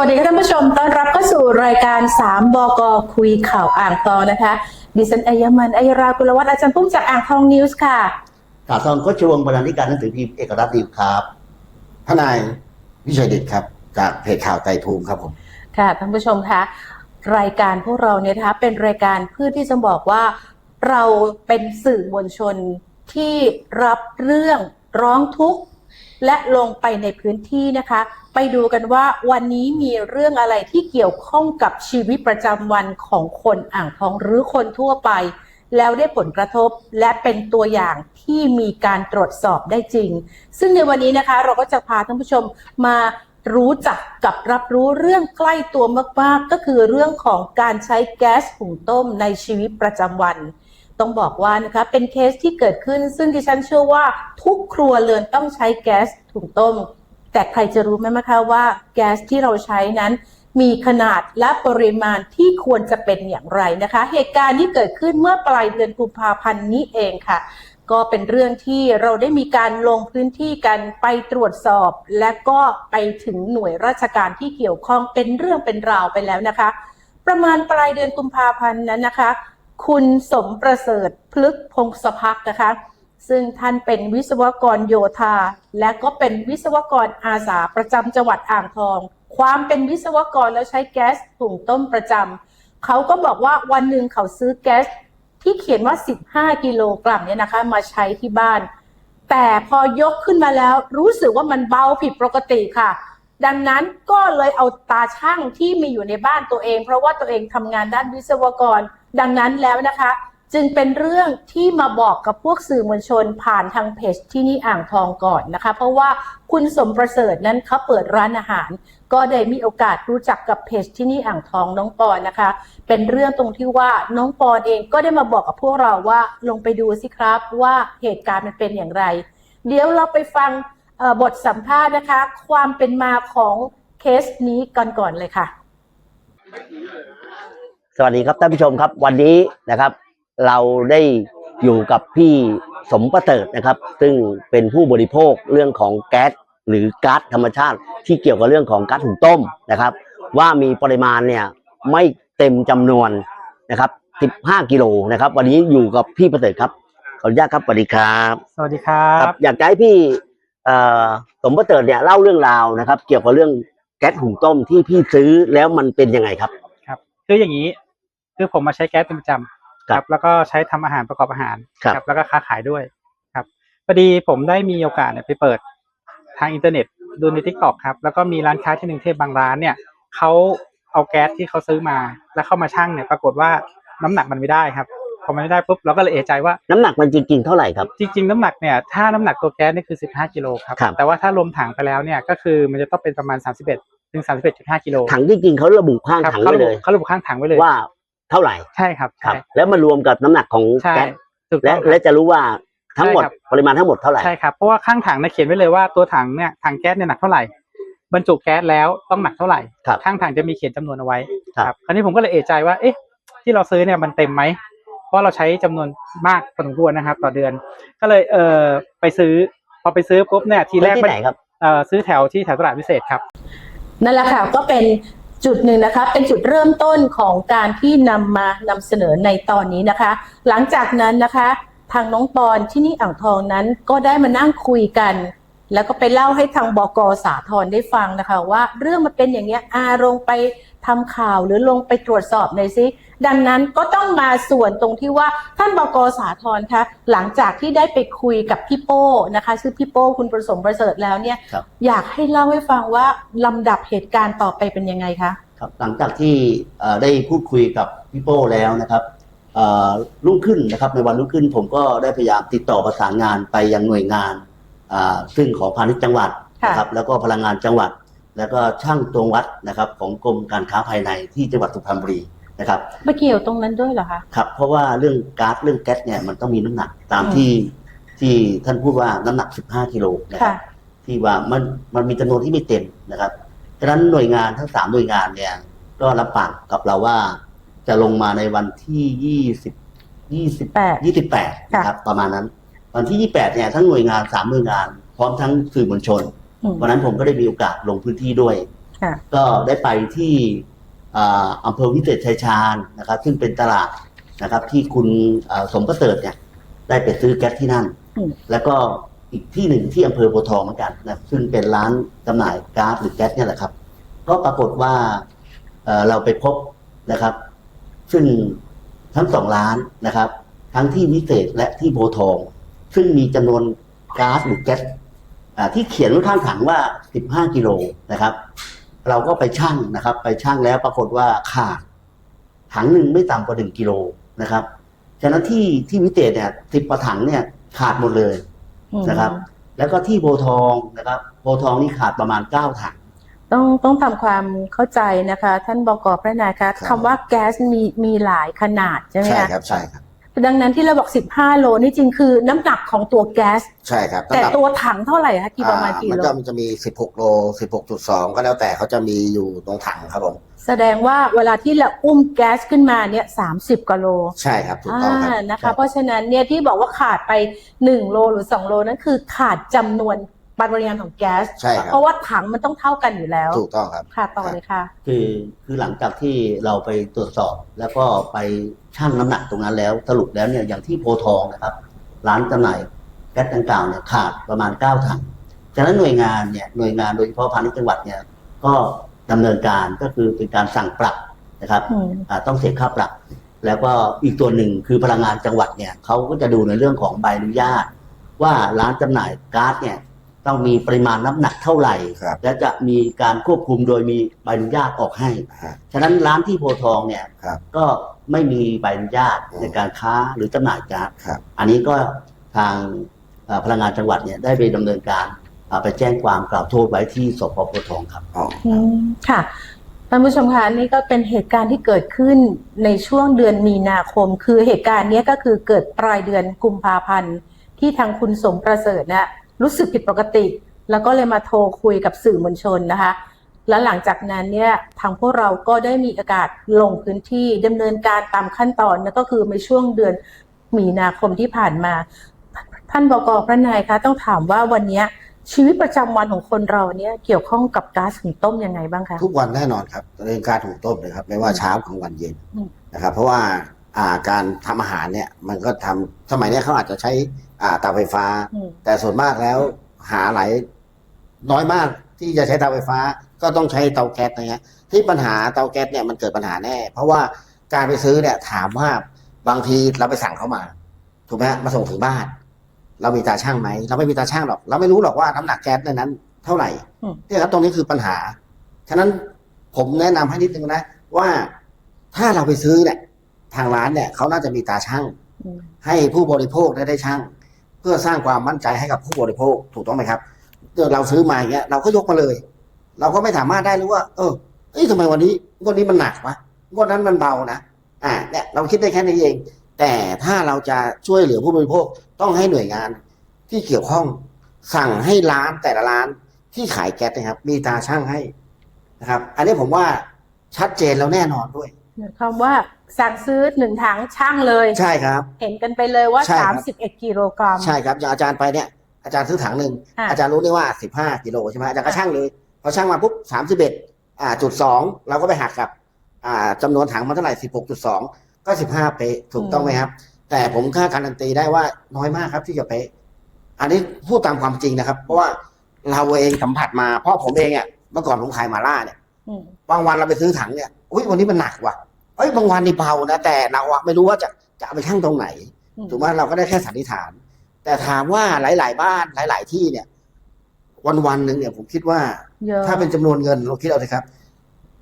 วัสดีค่ะท่านผู้ชม ต้อนรับเข้าสู่รายการ 3 บก คุยข่าวอ่างทองนะคะ ดิฉันอัยมันอัยรากุลวัฒน์อาจารย์ปุ้มจากอ่างทองนิวส์ค่ะข่าวทองก็ชวงบรรณาธิการหนังสือพิมพ์เอกรัฐดิวครับทนายวิชัยเดชครับ จากเพจข่าวไตรภูมิครับผม ค่ะท่านผู้ชมคะรายการพวกเราเนี่ยนะคะเป็นรายการเพื่อที่จะบอกว่าเราเป็นสื่อมวลชนที่รับเรื่องร้องทุกข์ และลงไปในพื้นที่นะคะ ไปดูกันว่าวันนี้มีเรื่องอะไรที่เกี่ยวข้องกับชีวิตประจำวันของคนอ่างทองหรือคนทั่วไป แล้วได้ผลกระทบและเป็นตัวอย่างที่มีการตรวจสอบได้จริง ซึ่งในวันนี้นะคะเราก็จะพาท่านผู้ชมมารู้จักกับรับรู้เรื่องใกล้ตัวมากๆ ก็คือเรื่องของการใช้แก๊สหุงต้มในชีวิตประจำวัน ต้องบอกว่านะคะเป็นเคสที่เกิดขึ้น ซึ่งดิฉันเชื่อว่าทุกครัวเรือนต้องใช้แก๊สถุงต้ม แต่ใครจะรู้ไหมคะว่าแก๊สที่เราใช้นั้น มีขนาดและปริมาณที่ควรจะเป็นอย่างไรนะคะ เหตุการณ์ที่เกิดขึ้นเมื่อปลายเดือนกุมภาพันธ์นี้เองค่ะ ก็เป็นเรื่องที่เราได้มีการลงพื้นที่กันไปตรวจสอบ และก็ไปถึงหน่วยราชการที่เกี่ยวข้องเป็นเรื่องเป็นราวไปแล้วนะคะ ประมาณปลายเดือนกุมภาพันธ์นั้นนะคะ คุณสมประเสริฐพลึกพงศพักนะคะ ซึ่งท่านเป็นวิศวกรโยธา และก็เป็นวิศวกรอาสาประจำจังหวัดอ่างทอง ความเป็นวิศวกรแล้วใช้แก๊สถุงต้มประจำเขาก็บอกว่าวันหนึ่งเขาซื้อแก๊สที่เขียนว่า 15 กิโลกรัมเนี่ยนะคะมาใช้ที่บ้าน แต่พอยกขึ้นมาแล้วรู้สึกว่ามันเบาผิดปกติค่ะ ดังนั้นก็เลยเอาตาช่างที่มีอยู่ในบ้านตัวเอง เพราะว่าตัวเองทำงานด้านวิศวกร ดังนั้นแล้วนะคะ จึงเป็นเรื่องที่มาบอกกับพวกสื่อมวลชนผ่านทางเพจที่นี่อ่างทองก่อนนะคะ เพราะว่าคุณสมประเสริฐนั้นเขาเปิดร้านอาหาร ก็ได้มีโอกาสรู้จักกับเพจที่นี่อ่างทองน้องปอนนะคะ เป็นเรื่องตรงที่ว่าน้องปอนเองก็ได้มาบอกกับพวกเราว่าลงไปดูสิครับว่าเหตุการณ์มันเป็นอย่างไร เดี๋ยวเราไปฟังบทสัมภาษณ์นะคะ ความเป็นมาของเคสนี้กันก่อนเลยค่ะ สวัสดีครับท่านผู้ชมครับ วันนี้นะครับ เราได้อยู่กับพี่สมประเสริฐนะครับ ซึ่งเป็นผู้บริโภคเรื่องของแก๊สหรือก๊าซธรรมชาติ ที่เกี่ยวกับเรื่องของก๊าซหุงต้มนะครับ ว่ามีปริมาณเนี่ยไม่เต็มจำนวนนะครับ 15 กิโลนะครับ วันนี้อยู่กับพี่ประเสริฐครับขออนุญาตครับสวัสดีครับ สวัสดีครัครับบอยากจะให้พี่เอ่อสมประเสริฐเนี่ยเล่าเรื่องราวนะครับ เกี่ยวกับเรื่องแก๊สหุงต้มที่พี่ซื้อแล้วมันเป็นยังไงครับ ครับคืออย่างนี้ คือผมมาใช้แก๊สเป็นประจำครับ แล้วก็ใช้ทำอาหารประกอบอาหารครับ แล้วก็ค้าขายด้วยครับพอดีผมได้มีโอกาสเนี่ยไปเปิดทางอินเทอร์เน็ตดูในทิกตอกครับ แล้วก็มีร้านค้าที่หนึ่งเทพบางร้านเนี่ยเขาเอาแก๊สที่เขาซื้อมา แล้วเข้ามาชั่งเนี่ยปรากฏว่าน้ำหนักมันไม่ได้ครับพอมันไม่ได้ปุ๊บเราก็เลยเอะใจว่าน้ำหนักมันจริง ๆ เท่าไหร่ครับจริง ๆ น้ำหนักเนี่ยถ้าน้ำหนักตัวแก๊สเนี่ยคือ 15กิโลครับครับแต่ว่าถ้ารวมถังไปแล้วเนี่ยก็คือมันจะต้องเป็นประมาณ 31ถึง31.5กิโลถังจริงๆเขาระบุข้างครับถังเขาไว้ระบุเลยเขาระบุข้างถังไว้เลยว่า เท่าไหร่ใช่ครับครับใช่แล้วมารวมกับน้ำหนักของใช่แก๊สถูกและต้องครับและจะรู้ว่าทั้งหมดใช่ครับปริมาณทั้งหมดเท่าไหร่ใช่ครับเพราะว่าข้างถังเนี่ยเขียนไว้เลยว่าตัวถังเนี่ยถังแก๊สเนี่ยหนักเท่าไหร่บรรจุแก๊สแล้วต้องหนักเท่าไหร่ครับข้างถังจะมีเขียนจำนวนเอาไว้ครับคราวนี้ผมก็เลยเอะใจว่าเอ๊ะที่เราซื้อเนี่ยมันเต็มไหมเพราะเราใช้จำนวนมากพอสมควรนะครับ ต่อเดือน ก็เลยเออไปซื้อพอไปซื้อปุ๊บเนี่ยทีแรกที่ไหนครับเออซื้อแถวที่แถวตลาดพิเศษครับนั่นแหละค่ะก็เป็น จุดหนึ่งนะคะเป็นจุดเริ่มต้นของการที่นำมานำเสนอในตอนนี้นะคะ หลังจากนั้นนะคะทางน้องปอนที่นี่อ่างทองนั้นก็ได้มานั่งคุยกัน แล้วก็ไปเล่าให้ทางบกสาธรได้ฟังนะคะ ว่าเรื่องมันเป็นอย่างเนี้ยอาลงไปทำข่าวหรือลงไปตรวจสอบหน่อยสิ ดังนั้นก็ต้องมาส่วนตรงที่ว่าท่านบกสาธรคะหลังจากที่ได้ไปคุยกับพี่โป้นะคะชื่อพี่โป้คุณประสมประเสริฐแล้วเนี่ยครับ อยากให้เล่าให้ฟังว่าลำดับเหตุการณ์ต่อไปเป็นยังไงคะ ครับหลังจากที่เอ่อได้พูดคุยกับพี่โป้แล้วนะครับเอ่อรุ่งขึ้นนะครับในวันรุ่งขึ้นผมก็ได้พยายามติดต่อประสานงานไปยังหน่วยงานอ่าซึ่งของพาณิชย์จังหวัดค่ะนะครับแล้วก็พลังงานจังหวัด แล้วก็ช่างตวงวัดนะครับของกรมการค้าภายในที่จังหวัดสุพรรณบุรี นะครับไม่เกี่ยวตรงนั้นด้วยเหรอคะครับ เพราะว่าเรื่องก๊าซเรื่องแก๊สเนี่ยมันต้องมีน้ำหนักตามอืมที่ที่ท่านพูดว่าน้ำหนัก 15กิโลนะครัค่ะบที่ว่ามันมันมีจำนวนที่ไม่เต็มนะครับฉะนั้นหน่วยงานทั้งสามหน่วยงานเนี่ย ก็รับปากกับเราว่า จะลงมาในวันที่ยี่สิบยี่สิบแปดยี่สิบแปดนะครับประมาณนั้น วันที่ยี่แปดเนี่ยทั้งหน่วยงานสามหน่วยงาน พร้อมทั้งสื่อมวลชนอืมวันนั้นผมก็ได้มีโอกาสลงพื้นที่ด้วยค่ะก็ได้ไปที่ อ่าอำเภอวิเศษชัยชาญนะครับ ซึ่งเป็นตลาดนะครับ ที่คุณอ่าสมประเสริฐเนี่ยได้ไปซื้อแก๊สที่นั่นอืมแล้วก็อีกที่หนึ่งที่อำเภอโพธิ์ทองเหมือนกันนะซึ่งเป็นร้านจำหน่ายก๊าซหรือแก๊สเนี่ยแหละครับ ก็ปรากฏว่าเอ่อเราไปพบนะครับ ซึ่งทั้งสองร้านนะครับ ทั้งที่วิเศษและที่โพธิ์ทอง ซึ่งมีจำนวนก๊าซหรือแก๊สอ่าที่เขียนไว้ข้างถังว่า 15 กิโลนะครับ เราก็ไปชั่งนะครับ ไปชั่งแล้วปรากฏว่าขาดถังหนึ่งไม่ต่ำกว่า1กิโลนะครับฉะนั้นที่ที่วิเศษเนี่ยสิบกว่าถังเนี่ยขาดหมดเลยอืมนะครับ แล้วก็ที่โพธิ์ทองนะครับโพธิ์ทองนี่ขาดประมาณ9ถังต้องต้องทำความเข้าใจนะคะ ท่านบกพระนายคะครับคำว่าแก๊สมีมีหลายขนาดใช่ไหมใช่คะครับใช่ครับ ดังนั้นที่เราบอก 15 โลนี่จริงคือน้ำหนักของตัวแก๊ส ใช่ครับแต่น้ำหนักตัวถังเท่าไหร่คะกี่ประมาณอ่กี่มันโลจะมันจะมี 16 โล 16.2 ก็แล้วแต่เขาจะมีอยู่ตรงถังครับผม แสดงว่าเวลาที่เราอุ้มแก๊สขึ้นมาเนี่ย30กิโลใช่ครับถูกต้องครับ อ่านะคะ เพราะฉะนั้นเนี่ยที่บอกว่าขาดไป 1 โลหรือ 2 โลนั่นคือขาดจำนวน ปริมาณของแก๊ส ใช่ครับ เพราะว่าถังมันต้องเท่ากันอยู่แล้ว ถูกต้องครับ ค่ะต่อเลยค่ะ คือคือหลังจากที่เราไปตรวจสอบแล้วก็ไปชั่งน้ำหนักตรงนั้นแล้ว สรุปแล้วเนี่ยอย่างที่โพธิ์ทองนะครับ ร้านจำหน่ายแก๊สดังกล่าวเนี่ยขาดประมาณ 9 ถังฉะนั้นหน่วยงานเนี่ยหน่วยงานโดยเฉพาะพาณิชย์จังหวัดเนี่ยก็ดำเนินการก็คือเป็นการสั่งปรับนะครับอืม อ่าต้องเสียค่าปรับ แล้วก็อีกตัวหนึ่งคือพลังงานจังหวัดเนี่ยเขาก็จะดูในเรื่องของใบอนุญาต ว่าร้านจำหน่ายก๊าซเนี่ย ต้องมีปริมาณน้ำหนักเท่าไหร่ ครับและจะมีการควบคุมโดยมีใบอนุญาตออกให้ ฮะฉะนั้นร้านที่โพธิ์ทองเนี่ยครับก็ไม่มีใบอนุญาตอืมในการค้าหรือจำหน่ายก๊าซครับ อันนี้ก็ทางเอ่อพลังงานจังหวัดเนี่ยได้ไปดำเนินการเอ่อไปแจ้งความกล่าวโทษไว้ที่สพโพธิ์ทองครับ อ๋อ อืมค่ะท่านผู้ชมคะนี่ก็เป็นเหตุการณ์ที่เกิดขึ้นในช่วงเดือนมีนาคม คือเหตุการณ์เนี้ยก็คือเกิดปลายเดือนกุมภาพันธ์ที่ทางคุณสมประเสริฐเนี่ย รู้สึกผิดปกติ แล้วก็เลยมาโทรคุยกับสื่อมวลชนนะคะ แล้วหลังจากนั้นเนี่ยทางพวกเราก็ได้มีโอกาสลงพื้นที่ดำเนินการตามขั้นตอนนั่นก็คือในช่วงเดือนมีนาคมที่ผ่านมา ท่านบกพระนายคะต้องถามว่าวันเนี้ยชีวิตประจำวันของคนเราเนี่ยเกี่ยวข้องกับก๊าซหุงต้มยังไงบ้างคะทุกวันแน่นอนครับเรื่องการหุงต้มเลยครับ ไม่ว่าเช้ากลางวันเย็นอืมนะครับ เพราะว่าอ่า การทำอาหารเนี่ยมันก็ทำสมัยเนี้ยเขาอาจจะใช้อ่าเตาไฟฟ้าอืมแต่ส่วนมากแล้วหาหลายน้อยมากที่จะใช้เตาไฟฟ้าก็ต้องใช้เตาแก๊สนะฮะที่ปัญหาเตาแก๊สเนี่ยมันเกิดปัญหาแน่ เพราะว่าการไปซื้อเนี่ยถามว่าบางทีเราไปสั่งเขามา ถูกไหมฮะมาส่งถึงบ้าน เรามีตาช่างไหมเราไม่มีตาช่างหรอก เราไม่รู้หรอกว่าน้ำหนักแก๊สในนั้น เท่าไหร่อืมเนี่ยครับตรงนี้คือปัญหา ฉะนั้นผมแนะนำให้นิดนึงนะว่าถ้าเราไปซื้อเนี่ย ทางร้านเนี่ยเขาน่าจะมีตาช่างอืมให้ผู้บริโภคได้ได้ช่าง เพื่อสร้างความมั่นใจให้กับผู้บริโภคถูกต้องไหมครับเดี๋ยวเราซื้อมาอย่างเงี้ยเราก็ยกมาเลย เราก็ไม่สามารถได้รู้ว่า เออเอ้ยทำไมวันนี้งวดนี้มันหนักวะงวดนั้นมันเบานะอ่าเนี่ยเราคิดได้แค่นี้เอง แต่ถ้าเราจะช่วยเหลือผู้บริโภคต้องให้หน่วยงาน ที่เกี่ยวข้องสั่งให้ร้านแต่ละร้านที่ขายแก๊สนะครับ มีตาช่างให้นะครับ อันนี้ผมว่าชัดเจนแล้วแน่นอนด้วย หมายความว่าสั่งซื้อหนึ่งถังช่างเลย ใช่ครับ เห็นกันไปเลยว่าใช่ครับ31กิโลกรัม ใช่ครับอย่างอาจารย์ไปเนี่ยอาจารย์ซื้อถังหนึ่งอะอาจารย์รู้ได้ว่าสิบห้ากิโลใช่ไหมอาจารย์ก็ช่างเลยพอช่างมาปุ๊บสามสิบเอ็ดอ่าจุดสองเราก็ไปหักกับอ่าจำนวนถังมาเท่าไหร่สิบหกจุดสองก็สิบห้าเป๊ะถูกต้องไหมครับ แต่ผมค่าการันตีได้ว่าน้อยมากครับที่จะเป๊ะอันนี้พูดตามความจริงนะครับ เพราะว่าเราเองสัมผัสมาเพราะผมเองอะเมื่อก่อนผมขายหมาล่าเนี่ย อืม บางวันเราไปซื้อถังเนี่ย อุ้ยวันนี้มันหนักว่ะ เอ้ยบางวันนี่เบานะแต่เราอะไม่รู้ว่าจะจะเอาไปชั่งตรงไหนอืมถูกไหมเราก็ได้แค่สันนิษฐาน แต่ถามว่าหลาย ๆ บ้านหลาย ๆ ที่เนี่ย วันวันๆหนึ่งเนี่ยผมคิดว่า เยอะถ้าเป็นจำนวนเงินเราคิดเอาเลยครับ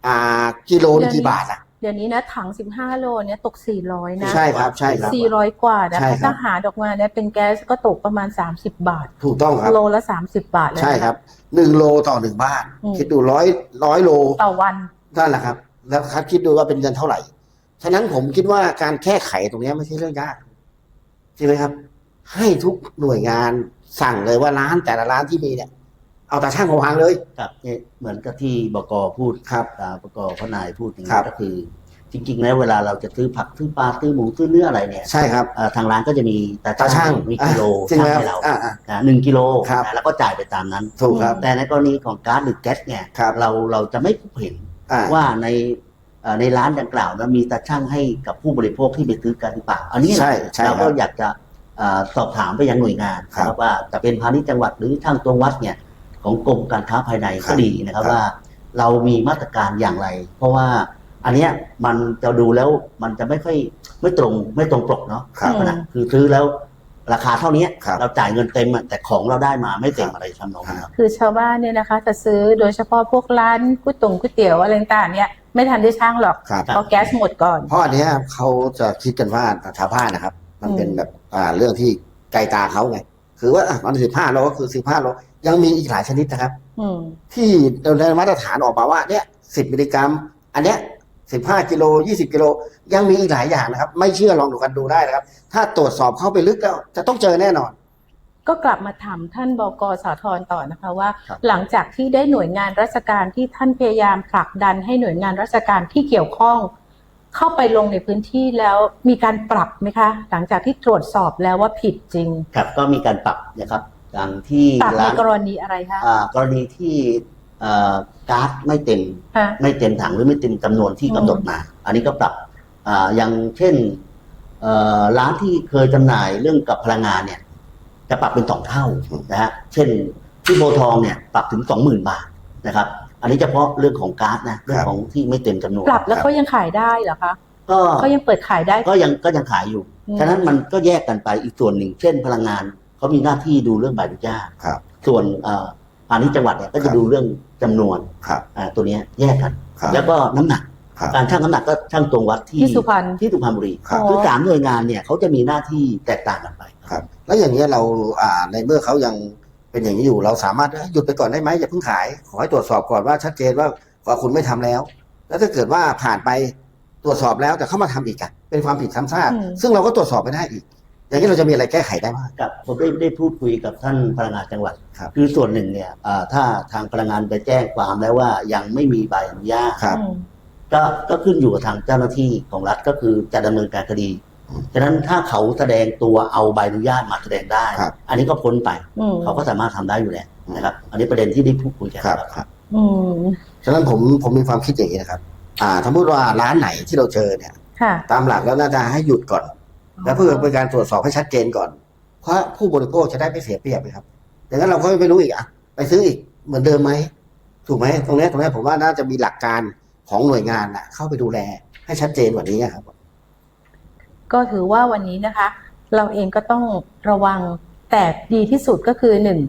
อ่า กิโลนึงกี่บาทอะเดี๋ยวนี้นะถัง15โลเนี่ยตก400นะใช่ครับ ใช่ครับ400กว่านะใช่ครับ ถ้าหาดอกมาเนี่ยเป็นแก๊สก็ตกประมาณ30บาท ถูกต้องครับ โลละ30บาทเลยนะ ใช่ครับหนึ่งโลต่อหนึ่งบ้าน อืม คิดดูร้อยร้อยโลต่อวันนั่นแหละครับ แล้วครับคิดดูว่าเป็นเงินเท่าไหร่ ฉะนั้นผมคิดว่าการแก้ไขตรงเนี้ยไม่ใช่เรื่องยากใช่ไหมครับ ให้ทุกหน่วยงานสั่งเลยว่าร้านแต่ละร้านที่มีเนี่ย เอาตาช่างมาวางเลยกับเนี่ยเหมือนกับที่บกพูดครับตาบกพนายพูดอย่างครันี้บ ก็คือ จริง ๆ แล้วเวลาเราจะซื้อผักซื้อปลาซื้อหมูซื้อเนื้ออะไรเนี่ยใช่ครับเอ่อทางร้านก็จะมีตาตาช่างมีกิโลอะจริงช่างแล้วให้เราอ่าอ่า นะหนึ่งกิโลครับนะแล้วก็จ่ายไปตามนั้น ถูกครับแต่ในกรณีของก๊าซหรือแก๊สเนี่ยครับ เราเราจะไม่พบเห็น อ่า ว่าในเอ่อในร้านดังกล่าวนะมีตาช่างให้กับผู้บริโภคที่ไปซื้อกันหรือเปล่าอันนี้นะใช่ใช่เราคก็รับอยากจะเอ่อสอบถามไปยังหน่วยงานครับนะครับว่าจะเป็นพาณิชย์จังหวัดหรือช่างตวงวัดเนี่ยของกรมการค้าภายในครัก็บดีนะครับครับ ว่า เรามีมาตรการอย่างไร เพราะว่าอันเนี้ยมันจะดูแล้วมันจะไม่ค่อยไม่ตรงไม่ตรงปกเนาะครับลักษณะคือซื้อแล้ว ราคาเท่านี้ครับ เราจ่ายเงินเต็มอะแต่ของเราได้มาไม่เต็มอะไรทำนองนั้นครับ คือชาวบ้านเนี่ยนะคะจะซื้อโดยเฉพาะพวกร้านก๋วยตงก๋วยเตี๋ยวอะไรต่างๆเนี่ยไม่ทันได้ช่างหรอกครับ เพราะแก๊สหมดก่อน เพราะอันเนี้ยเขาจะคิดกันว่าชาวบ้านนะครับ มันเป็นแบบอ่าเรื่องที่ไกลตาเขาไงคือว่าอะมันสิบห้าโลก็คือสิบห้าโลยังมีอีกหลายชนิดนะครับ อืม ที่ในมาตรฐานออกมาว่าเนี่ยสิบมิลลิกรัม อันเนี้ย สิบห้ากิโลยี่สิบกิโลยังมีอีกหลายอย่างนะครับ ไม่เชื่อลองดูกันดูได้นะครับ ถ้าตรวจสอบเข้าไปลึกแล้วจะต้องเจอแน่นอน ก็กลับมาถามท่านบกสาธรต่อนะคะว่า ครับ หลังจากที่ได้หน่วยงานราชการที่ท่านพยายามผลักดันให้หน่วยงานราชการที่เกี่ยวข้อง เข้าไปลงในพื้นที่แล้วมีการปรับไหมคะ หลังจากที่ตรวจสอบแล้วว่าผิดจริงครับก็มีการปรับนะครับอย่างที่ปรับในร้านกรณีอะไรคะ อ่ากรณีที่เอ่อ ก๊าซไม่เต็มฮะไม่เต็มถังหรือไม่เต็มจำนวนที่กำหนดมา อันนี้ก็ปรับอ่าอย่างเช่นเอ่อร้านที่เคยจำหน่ายเรื่องกับพลังงานเนี่ย จะปรับเป็นสองเท่านะฮะเช่นที่โพธิ์ทองเนี่ยปรับถึงสองหมื่นบาทนะครับ อันนี้เฉพาะเรื่องของก๊าซนะเรื่องของที่ไม่เต็มจำนวนปรับแล้วเขายังขายได้เหรอคะ ก็เขายังเปิดขายได้ ก็ยังก็ยังขายอยู่ อืม ฉะนั้นมันก็แยกกันไปอีกส่วนหนึ่ง เช่นพลังงานเขามีหน้าที่ดูเรื่องใบอนุญาตครับ ส่วนเอ่อพาณิชย์จังหวัดเนี่ยก็ครัจะบดูเรื่องจำนวนครับ อ่าตัวเนี้ยแยกกัน ครับแล้วก็น้ำหนัก ครับ การชั่งน้ำหนักก็ชั่งตรงวัดที่ที่สุพรรณ ที่สุพรรณบุรีครับ คือสามหน่วยงานเนี่ยเขาจะมีหน้าที่แตกต่างกันไป ครับ แล้วอย่างนี้ยเราอ่าในเมื่อเขายังเป็นอย่างนี้อยู่เราสามารถหยุดไปก่อนได้ไหมอย่าเพิ่งขาย ขอให้ตรวจสอบก่อนว่าชัดเจนว่าว่าคุณไม่ทำแล้ว แล้วถ้าเกิดว่าผ่านไปตรวจสอบแล้วแต่เข้ามาทำอีกอะเป็นความผิดซ้ำซากอืม ซึ่งเราก็ตรวจสอบไม่ได้อีก อย่างนี้เราจะมีอะไรแก้ไขได้บ้าง กับผมได้ได้พูดคุยกับท่านพลังงานจังหวัดครับคือส่วนหนึ่งเนี่ยอ่าถ้าทางพลังงานไปแจ้งความแล้วว่ายังไม่มีใบอนุญาตครับอืมก็ก็ขึ้นอยู่กับทางเจ้าหน้าที่ของรัฐก็คือจะดำเนินการคดีอืมฉะนั้นถ้าเขาแสดงตัวเอาใบอนุญาตมาแสดงได้ ครับอันนี้ก็พ้นไป อืมเขาก็สามารถทำได้อยู่แล้วนะครับ อันนี้ประเด็นที่ได้พูดคุยกันครับนะครับครับ อืมฉะนั้นผมผมมีความคิดอย่างนี้นะครับ อ่าสมมติว่าร้านไหนที่เราเจอเนี่ย ค่ะ ตามหลักแล้วน่าจะให้หยุดก่อน แล้วเพื่อเป็นการตรวจสอบให้ชัดเจนก่อนเพราะผู้บริโภคจะได้ไม่เสียเปรียบนะครับอย่างนั้นเราก็ไม่รู้อีกอะไปซื้ออีกเหมือนเดิมไหมถูกไหมตรงเนี้ยตรงเนี้ยผมว่าน่าจะมีหลักการของหน่วยงานน่ะเข้าไปดูแลให้ชัดเจนกว่านี้ครับ ก็ถือว่าวันนี้นะคะ เราเองก็ต้องระวังแต่ดีที่สุดก็คือหนึ่ง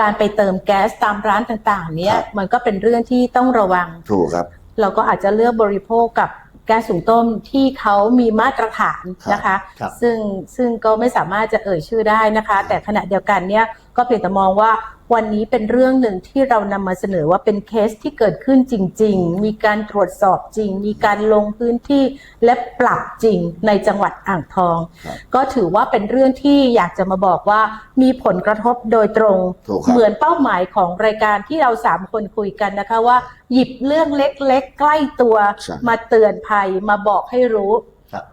การไปเติมแก๊สตามร้านต่างๆ เนี้ยครับมันก็เป็นเรื่องที่ต้องระวังถูกครับ เราก็อาจจะเลือกบริโภคกับ แก๊สสูงต้มที่เขามีมาตรฐานนะคะครับซึ่งซึ่งก็ไม่สามารถจะเอ่ยชื่อได้นะคะ แต่ขณะเดียวกันเนี่ยก็เพียงแต่มองว่า วันนี้เป็นเรื่องหนึ่งที่เรานำมาเสนอว่าเป็นเคสที่เกิดขึ้นจริง ๆ มีการตรวจสอบจริง มีการลงพื้นที่และปรับจริงในจังหวัดอ่างทอง ครับก็ถือว่าเป็นเรื่องที่อยากจะมาบอกว่ามีผลกระทบโดยตรง ถูกครับ เหมือนเป้าหมายของรายการที่เราสามคนคุยกันนะคะว่า หยิบเรื่องเล็กๆ ใกล้ตัว ใช่ มาเตือนภัยมาบอกให้รู้ ครับ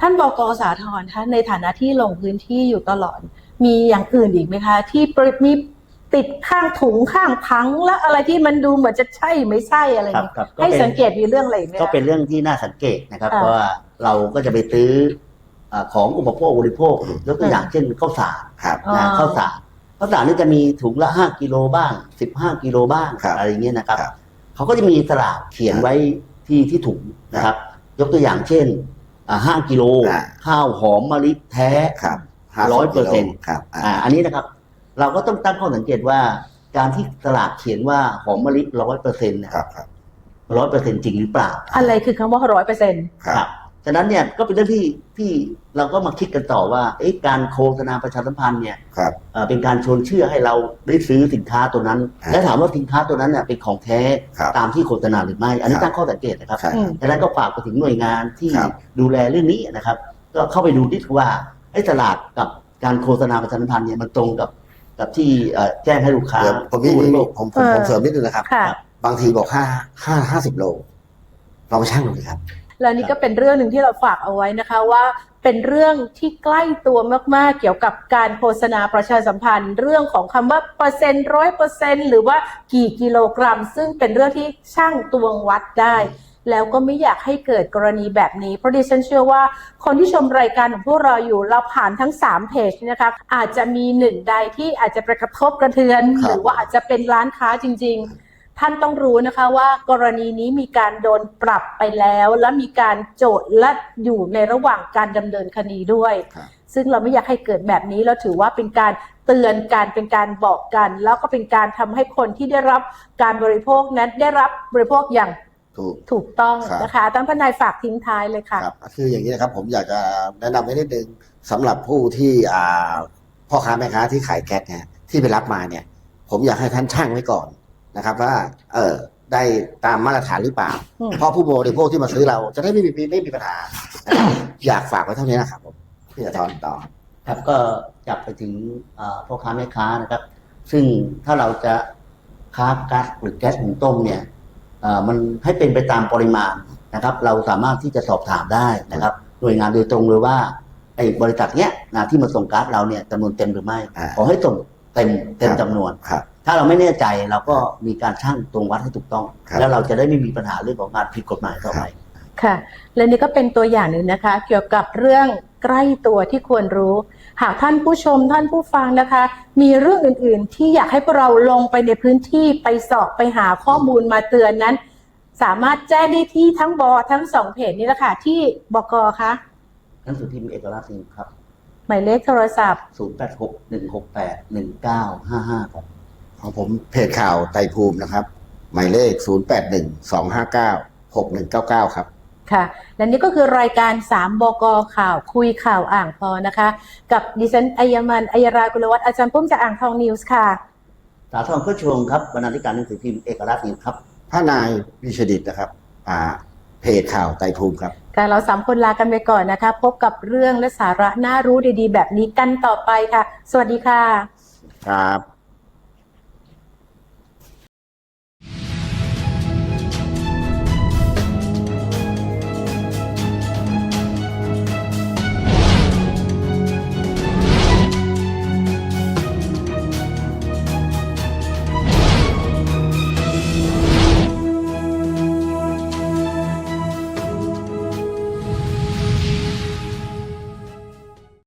ท่านบกสาธรท่านในฐานะที่ลงพื้นที่อยู่ตลอด มีอย่างอื่นอีกไหมคะ ที่ปริมี ติดข้างถุงข้างถังและอะไรที่มันดูเหมือนจะใช่ไม่ใช่อะไรครับนี้ครับก็ให้เป็น สังเกตมีเรื่องอะไรอีกไหมคะก็เป็นเรื่องที่น่าสังเกตนะครับค่ะเพราะว่าเราก็จะไปซื้ออ่าของอุปโภคบริโภคอืมยกตัวอย่างเช่นข้าวสารครับ อ๋อ นะข้าวสารข้าวสารนี่จะมีถุงละห้ากิโลบ้างสิบห้ากิโลบ้างครับอะไรอย่างเงี้ยนะครับครับเขาก็จะมีสลากเขียนไว้ที่ที่ถุงนะครับ ยกตัวอย่างเช่นห้ากิโลอ่า ข้าวหอมมะลิแท้ ครับ100%ครับอ่าอ่าอันนี้นะครับ เราก็ต้องตั้งข้อสังเกตว่า การที่สลากเขียนว่าหอมมะลิร้อยเปอร์เซ็นต์นะครับครับร้อยเปอร์เซ็นต์จริงหรือเปล่า อะไรคือคำว่าร้อยเปอร์เซ็นต์ครับฉะนั้นเนี่ยก็เป็นเรื่องที่ที่เราก็มาคิดกันต่อว่าเอ๊ะการโฆษณาประชาสัมพันธ์เนี่ยครับเอ่อเป็นการชวนเชื่อให้เราได้ซื้อสินค้าตัวนั้นครับและถามว่าสินค้าตัวนั้นเนี่ยเป็นของแท้ครับตามที่โฆษณาหรือไม่ อันนี้ครับตั้งข้อสังเกตนะครับใช่ครับฉะนั้นก็ฝากไปถึงหน่วยงานที่ครับดูแลเรื่องนี้นะครับ ก็เข้าไปดูดิว่าไอ้ตลาดกับการโฆษณาประชาสัมพันธ์เนี่ยมันตรงกับ กับที่เอ่อแจ้งให้ลูกค้าเดี๋ยวผมมีผู้บริโภคผมผมผมเสริมนิดนึงนะครับ ค่ะครับบางทีบอกห้าห้าห้าสิบโลลองไปชั่งดูสิครับ แล้วนี่ก็เป็นเรื่องหนึ่งที่เราฝากเอาไว้นะคะว่าเป็นเรื่องที่ใกล้ตัวมากๆ เกี่ยวกับการโฆษณาประชาสัมพันธ์ เรื่องของคำว่าเปอร์เซ็นต์ร้อยเปอร์เซ็นต์หรือว่ากี่กิโลกรัม ซึ่งเป็นเรื่องที่ช่างตวงวัดได้ แล้วก็ไม่อยากให้เกิดกรณีแบบนี้ เพราะดิฉันเชื่อว่าคนที่ชมรายการของพวกเราอยู่เราผ่านทั้ง 3 เพจนี่นะคะอาจจะมีหนึ่งใดที่อาจจะไปกระทบกระเทือนครับหรือว่าอาจจะเป็นร้านค้าจริง ๆท่านต้องรู้นะคะว่ากรณีนี้มีการโดนปรับไปแล้ว และมีการโจทย์และอยู่ในระหว่างการดำเนินคดีด้วยครับซึ่งเราไม่อยากให้เกิดแบบนี้เราถือว่าเป็นการเตือนกันเป็นการบอกกัน แล้วก็เป็นการทำให้คนที่ได้รับการบริโภคนั้นได้รับบริโภคอย่าง ถูก ถูกต้องครับ นะคะตั้งทนายฝากทิ้งท้ายเลยค่ะ ครับคืออย่างนี้นะครับผมอยากจะแนะนำไว้นิดนึงสำหรับผู้ที่อ่าพ่อค้าแม่ค้าที่ขายแก๊สเนี่ยที่ไปรับมาเนี่ย ผมอยากให้ท่านช่างไว้ก่อนนะครับ ว่าเออได้ตามมาตรฐานหรือเปล่า อืม เพราะผู้บริโภคที่มาซื้อเราจะได้ไม่มีไม่มีปัญหานะครับอยากฝากไว้เท่านี้นะครับผมพี่จะทอนต่อ ครับก็จับไปถึงเอ่อพ่อค้าแม่ค้านะครับ ซึ่งถ้าเราจะค้าก๊าซหรือแก๊สหุงต้มเนี่ยเอ่อ มันให้เป็นไปตามปริมาณนะครับ เราสามารถที่จะสอบถามได้นะครับ หน่วยงานโดยตรงเลยว่าไอ้บริษัทเนี้ยนะที่มาส่งก๊าซเราเนี่ยจำนวนเต็มหรือไม่อ่าขอให้ส่งเต็มเต็มครับจำนวนครับถ้าเราไม่แน่ใจเราก็มีการชั่งตรงวัดให้ถูกต้องครับแล้วเราจะได้ไม่มีปัญหาเรื่องของการผิดกฎหมายต่อไปค่ะ และนี่ก็เป็นตัวอย่างหนึ่งนะคะ เกี่ยวกับเรื่องใกล้ตัวที่ควรรู้ หากท่านผู้ชมท่านผู้ฟังนะคะ มีเรื่องอื่นๆ ที่อยากให้พวกเราลงไปในพื้นที่ไปสอบไปหาข้อมูลมาเตือนนั้น สามารถแจ้งได้ที่ทั้งบอทั้งสองเพจนี้แหละค่ะที่บกคะหนังสือพิมพ์เอกลักษณ์ครับ หมายเลขโทรศัพท์ 0861681955ครับ ของผมเพจข่าวไตรภูมินะครับ หมายเลข 0 8 1 2 5 9 6 1 9 9 ครับ ค่ะ และนี่ก็คือรายการ 3 บก ข่าวคุยข่าวอ่างทองนะคะ กับดิฉันอัยมันอัยรากุลวัฒน์อาจารย์ปุ้มจากอ่างทองนิวส์ค่ะสาธรโคชวงครับบรรณาธิการหนังสือพิมพ์เอกลักษณ์นิวส์ครับพระนายวิชดิตนะครับอ่าเพจข่าวไตรภูมิครับค่ะเราสามคนลากันไปก่อนนะคะ พบกับเรื่องและสาระน่ารู้ดีๆ แบบนี้กันต่อไปค่ะ สวัสดีค่ะ ครับ